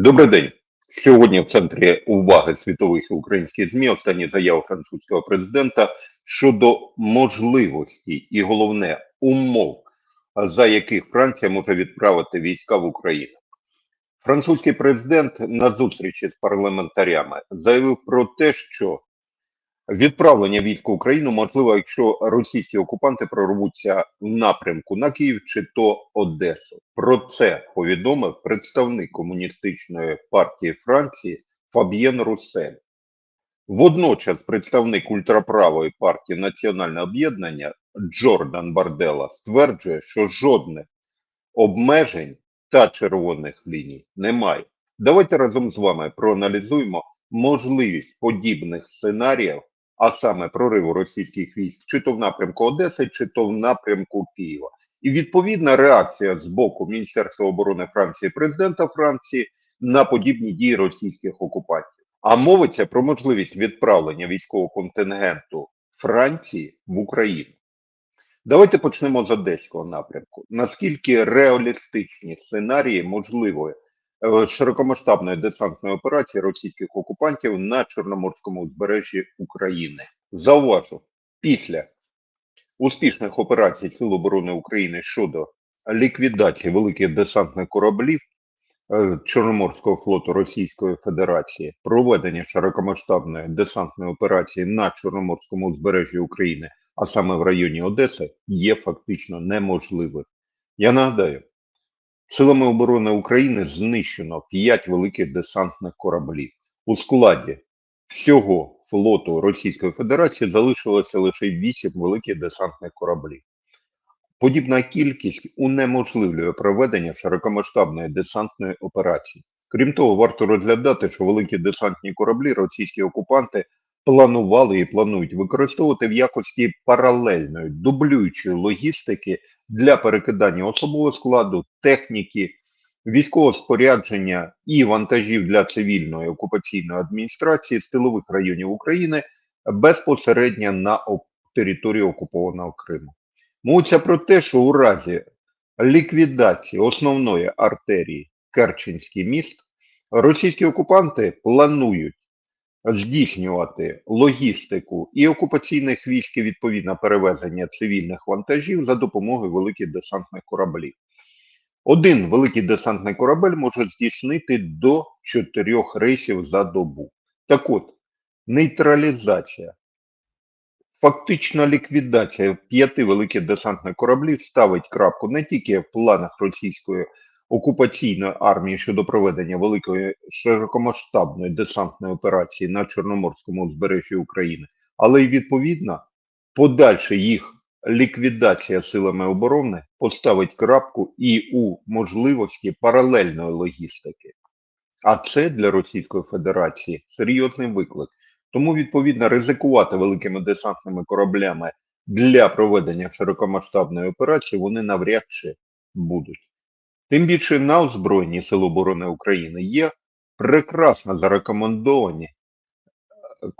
Добрий день. Сьогодні в центрі уваги світових і українських ЗМІ останні заяви французького президента щодо можливості і головне умов, за яких Франція може відправити війська в Україну. Французький президент на зустрічі з парламентарями заявив про те, що відправлення військ в Україну можливо, якщо російські окупанти прорвуться в напрямку на Київ чи то Одесу. Про це повідомив представник комуністичної партії Франції Фаб'єн Русель. Водночас представник ультраправої партії Національне об'єднання Джордан Бардела стверджує, що жодних обмежень та червоних ліній немає. Давайте разом з вами проаналізуємо можливість подібних сценаріїв, а саме прориву російських військ, чи то в напрямку Одеси, чи то в напрямку Києва. І відповідна реакція з боку Міністерства оборони Франції, президента Франції на подібні дії російських окупантів. А мовиться про можливість відправлення військового контингенту Франції в Україну. Давайте почнемо з одеського напрямку. Наскільки реалістичні сценарії можливої широкомасштабної десантної операції російських окупантів на Чорноморському узбережжі України? Зауважу, після успішних операцій Сил оборони України щодо ліквідації великих десантних кораблів е, Чорноморського флоту Російської Федерації, проведення широкомасштабної десантної операції на Чорноморському узбережжі України, а саме в районі Одеси, є фактично неможливим. Я нагадаю, силами оборони України знищено 5 великих десантних кораблів. У складі всього флоту Російської Федерації залишилося лише 8 великих десантних кораблів. Подібна кількість унеможливлює проведення широкомасштабної десантної операції. Крім того, варто розглядати, що великі десантні кораблі російські окупанти планували і планують використовувати в якості паралельної дублюючої логістики для перекидання особового складу, техніки, військового спорядження і вантажів для цивільної окупаційної адміністрації з тилових районів України безпосередньо на території окупованого Криму. Мовиться про те, що у разі ліквідації основної артерії Керченський міст російські окупанти планують здійснювати логістику і окупаційних військ, і відповідно перевезення цивільних вантажів за допомогою великих десантних кораблів. Один великий десантний корабель може здійснити до чотирьох рейсів за добу. Так от, нейтралізація, фактична ліквідація п'яти великих десантних кораблів ставить крапку не тільки в планах російської окупаційної армії щодо проведення великої широкомасштабної десантної операції на Чорноморському узбережжі України, але й відповідно подальша їх ліквідація силами оборони поставить крапку і у можливості паралельної логістики. А це для Російської Федерації серйозний виклик. Тому, відповідно, ризикувати великими десантними кораблями для проведення широкомасштабної операції вони навряд чи будуть. Тим більше на озброєнні Сил оборони України є прекрасно зарекомендовані е,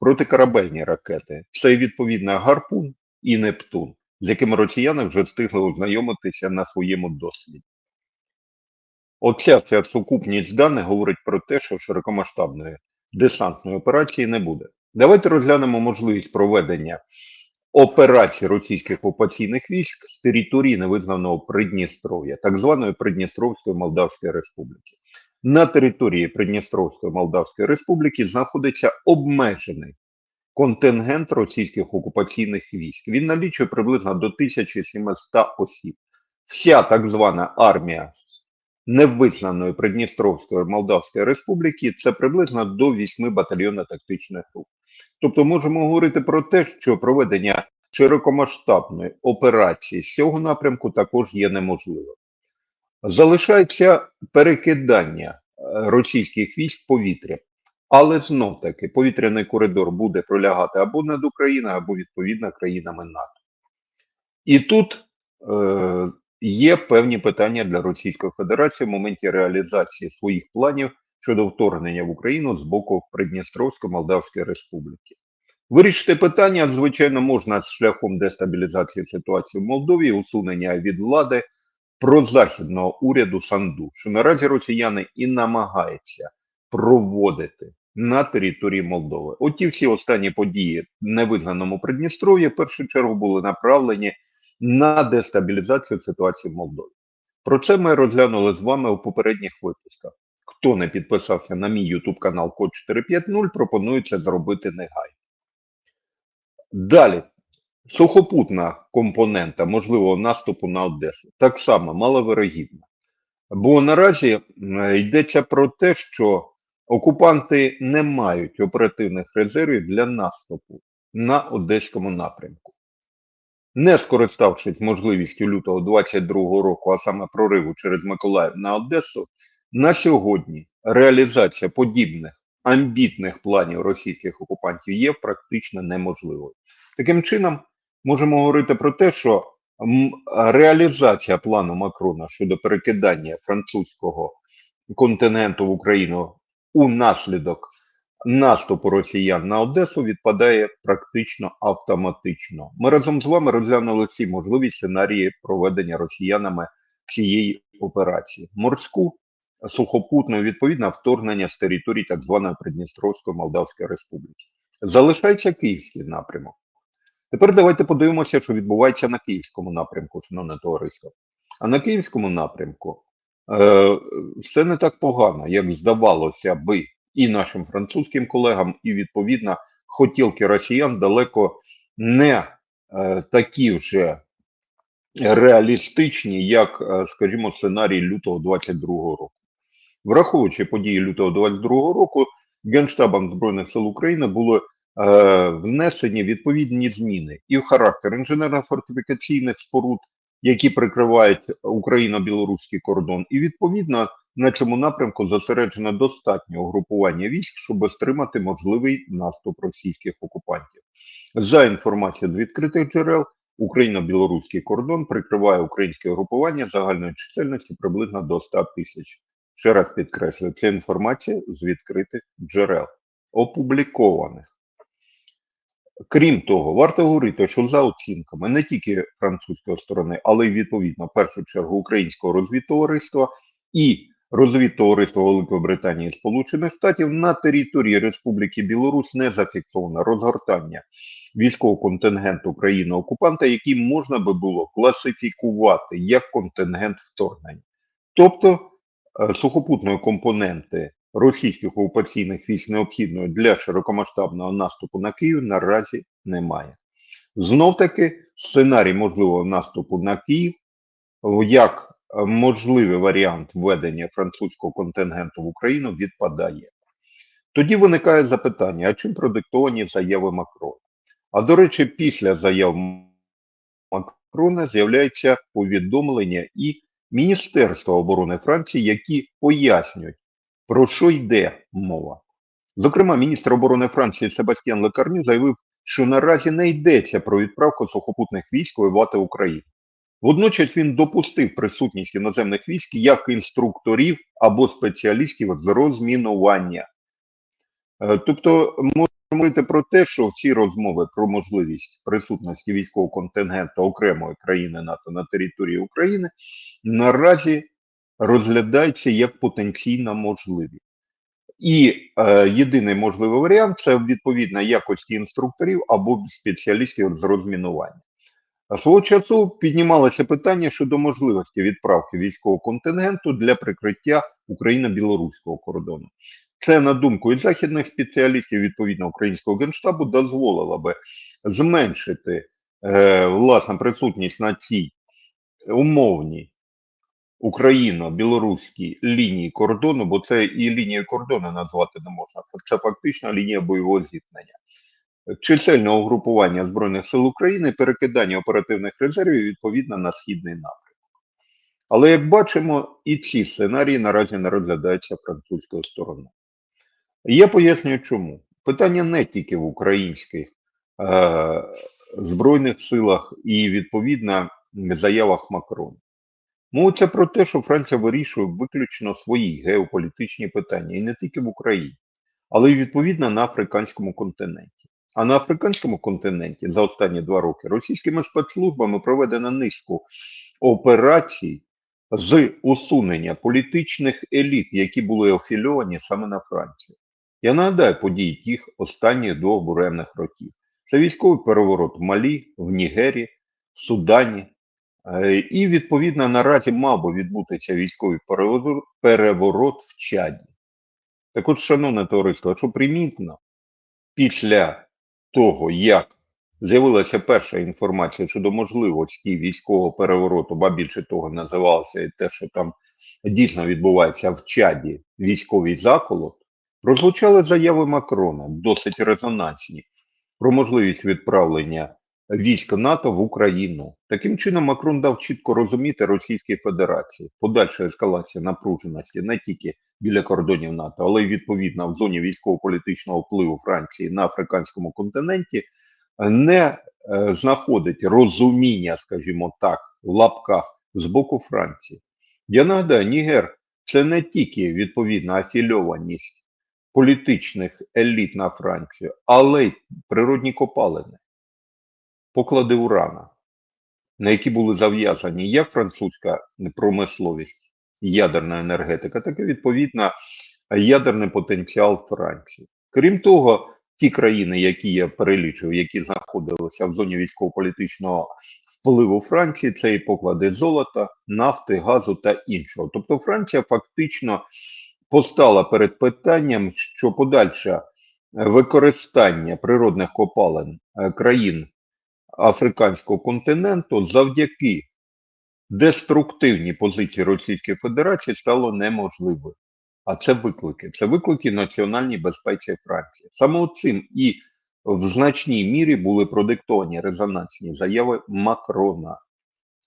протикорабельні ракети. Це відповідно Гарпун і Нептун, з якими росіяни вже встигли ознайомитися на своєму досвіді. Оця вся сукупність даних говорить про те, що широкомасштабної десантної операції не буде. Давайте розглянемо можливість проведення операцій російських окупаційних військ з території невизнаного Придністров'я, так званої Придністровської Молдавської Республіки. На території Придністровської Молдавської Республіки знаходиться обмежений контингент російських окупаційних військ. Він налічує приблизно до 1700 осіб. Вся так звана армія невизнаної Придністровської Молдавської Республіки це приблизно до 8 батальйонів тактичних груп. Тобто можемо говорити про те, що проведення широкомасштабної операції з цього напрямку також є неможливим. Залишається перекидання е, російських військ повітря, але знов таки повітряний коридор буде пролягати або над Україною, або відповідно країнами НАТО. І тут е, є певні питання для Російської Федерації в моменті реалізації своїх планів щодо вторгнення в Україну з боку Придністровської Молдавської Республіки. Вирішити питання, звичайно, можна з шляхом дестабілізації ситуації в Молдові, усунення від влади прозахідного уряду Санду, що наразі росіяни і намагаються проводити на території Молдови. Оті всі останні події в невизнаному Придністров'ї в першу чергу були направлені на дестабілізацію ситуації в Молдові. Про це ми розглянули з вами у попередніх випусках. Хто не підписався на мій YouTube канал Код 450, пропоную це зробити негайно. Далі. Сухопутна компонента можливого наступу на Одесу так само маловирогідна. Бо наразі йдеться про те, що окупанти не мають оперативних резервів для наступу на Одеському напрямку. Не скориставшись можливістю лютого 22 року, а саме прориву через Миколаїв на Одесу, на сьогодні реалізація подібних амбітних планів російських окупантів є практично неможливою. Таким чином, можемо говорити про те, що реалізація плану Макрона щодо перекидання французького континенту в Україну у наслідок наступу росіян на Одесу відпадає практично автоматично. Ми разом з вами розглянули всі можливі сценарії проведення росіянами цієї операції: морську, сухопутну, і, відповідно вторгнення з території так званої Придністровської Молдавської Республіки. Залишається київський напрямок. Тепер давайте подивимося, що відбувається на київському напрямку, шановне товариство. А на київському напрямку е, все не так погано, як здавалося би і нашим французьким колегам, і відповідно хотілки росіян далеко не е, такі вже реалістичні, як, е, скажімо, сценарій лютого 22 року. Враховуючи події лютого 22 року, Генштабом Збройних сил України були е, внесені відповідні зміни і в характер інженерно-фортифікаційних споруд, які прикривають україно-білоруський кордон, і відповідно на цьому напрямку зосереджено достатньо угрупування військ, щоб стримати можливий наступ російських окупантів. За інформацією з відкритих джерел, Україно-білоруський кордон прикриває українське угрупування загальної чисельності приблизно до 100 тисяч. Ще раз підкреслюю, це інформація з відкритих джерел, опублікованих. Крім того, варто говорити, що за оцінками не тільки французької сторони, але й відповідно в першу чергу українського розвідтовариства і розвідтовариства Великої Британії і Сполучених Штатів на території Республіки Білорусь не зафіксовано розгортання військового контингенту країни-окупанта, який можна би було класифікувати як контингент вторгнення. Тобто сухопутної компоненти російських окупаційних військ необхідної для широкомасштабного наступу на Київ наразі немає. Знов таки, сценарій можливого наступу на Київ як е, можливий варіант введення французького контингенту в Україну відпадає. Тоді виникає запитання: а чим продиктовані заяви Макрона? А до речі, після заяв Макрона з'являється повідомлення і Міністерства оборони Франції, які пояснюють, про що йде мова. Зокрема, міністр оборони Франції Себастьян Лекарню заявив, що наразі не йдеться про відправку сухопутних військ воювати Україну. Водночас він допустив присутність іноземних військ як інструкторів або спеціалістів з розмінування. Е, Тобто, говорити про те, що всі розмови про можливість присутності військового контингенту окремої країни НАТО на території України наразі розглядаються як потенційно можливі. І е, єдиний можливий варіант це відповідна якості інструкторів або спеціалістів з розмінування. Свого часу піднімалося питання щодо можливості відправки військового контингенту для прикриття Україно-білоруського кордону. Це, на думку і західних спеціалістів, відповідно українського генштабу, дозволило би зменшити е, власне присутність на цій умовній Україно-білоруській лінії кордону, бо це і лінію кордону назвати не можна. Це фактично лінія бойового зіткнення. Чисельне угрупування Збройних сил України, перекидання оперативних резервів відповідно на східний напрямок. Але як бачимо, і ці сценарії наразі не розглядаються французькою стороною. Я пояснюю, чому. Питання не тільки в українських е, збройних силах і відповідно заявах Макрона. Мовиться про те, що Франція вирішує виключно свої геополітичні питання, і не тільки в Україні, але й відповідно на африканському континенті. А на африканському континенті за останні два роки російськими спецслужбами проведено низку операцій з усунення політичних еліт, які були афільовані саме на Францію. Я нагадаю події тих останніх двох буремних років. Це військовий переворот в Малі, в Нігері, в Судані. Е, І, відповідно, наразі мав би відбутися військовий переворот, в Чаді. Так от, шановне товариство, що примітно, після того, як з'явилася перша інформація щодо можливості військового перевороту, ба більше того, називалося і те, що там дійсно відбувається в Чаді військовий заколот, прозвучали заяви Макрона, досить резонансні, про можливість відправлення військ НАТО в Україну. Таким чином, Макрон дав чітко розуміти Російській Федерації подальша ескалація напруженості не тільки біля кордонів НАТО, але й відповідно в зоні військово-політичного впливу Франції на африканському континенті не е, знаходить розуміння, скажімо так, в лапках з боку Франції. Я нагадаю, Нігер це не тільки відповідна афільованість політичних еліт на Францію, але й природні копалини, поклади урана, на які були зав'язані як французька промисловість, ядерна енергетика, так і відповідно ядерний потенціал Франції. Крім того, ті країни, які я перелічив, які знаходилися в зоні військово-політичного впливу Франції, це і поклади золота, нафти, газу та іншого. Тобто Франція фактично постала перед питанням, що подальше використання природних копалин е, країн африканського континенту завдяки деструктивній позиції Російської Федерації стало неможливим. А це виклики. Це виклики національній безпеці Франції. Саме цим і в значній мірі були продиктовані резонансні заяви Макрона.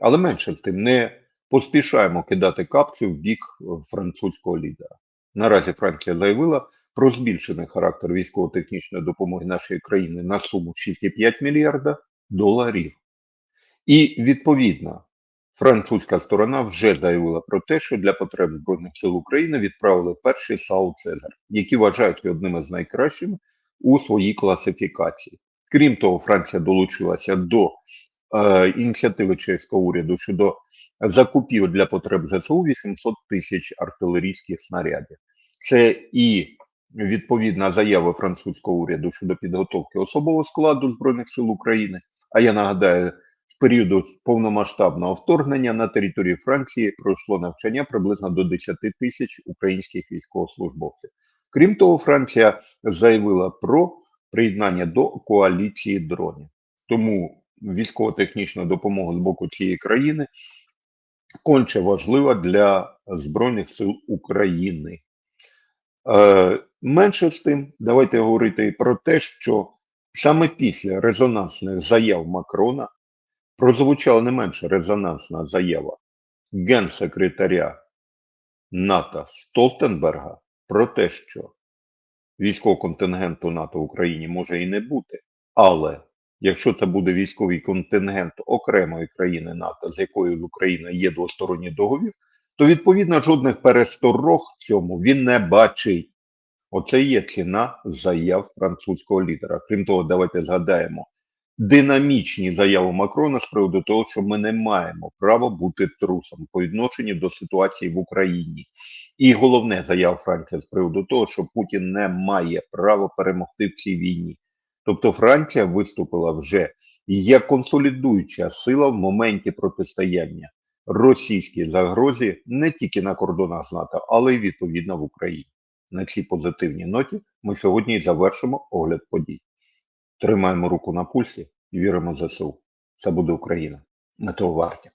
Але менше з тим не поспішаємо кидати капцю в бік французького лідера. Наразі Франція заявила про збільшений характер військово-технічної допомоги нашої країни на суму 6,5 мільярда доларів. І відповідно французька сторона вже заявила про те, що для потреб Збройних сил України відправили перший САУ Цезар, які вважаються одними з найкращих у своїй класифікації. Крім того, Франція долучилася до е, ініціативи чеського уряду щодо закупів для потреб ЗСУ 800 тисяч артилерійських снарядів. Це і відповідна заява французького уряду щодо підготовки особового складу Збройних сил України. А я нагадаю, з періоду повномасштабного вторгнення на території Франції пройшло навчання приблизно до 10 тисяч українських військовослужбовців. Крім того, Франція заявила про приєднання до коаліції дронів. Тому військово-технічна допомога з боку цієї країни конче важлива для Збройних сил України. Е, менше з тим, давайте говорити про те, що саме після резонансних заяв Макрона прозвучала не менше резонансна заява генсекретаря НАТО Столтенберга про те, що військового контингенту НАТО в Україні може і не бути, але якщо це буде військовий контингент окремої країни НАТО, з якою в Україні є двосторонній договір, то відповідно жодних пересторог в цьому він не бачить. Оце є ціна заяв французького лідера. Крім того, давайте згадаємо динамічні заяви Макрона з приводу того, що ми не маємо права бути трусом по відношенню до ситуації в Україні. І головне заява Франції з приводу того, що Путін не має права перемогти в цій війні. Тобто Франція виступила вже як консолідуюча сила в моменті протистояння російській загрозі не тільки на кордонах з НАТО, але й відповідно в Україні. На цій позитивній ноті ми сьогодні завершимо огляд подій. Тримаємо руку на пульсі і віримо в ЗСУ. Це буде Україна. Ми того варті.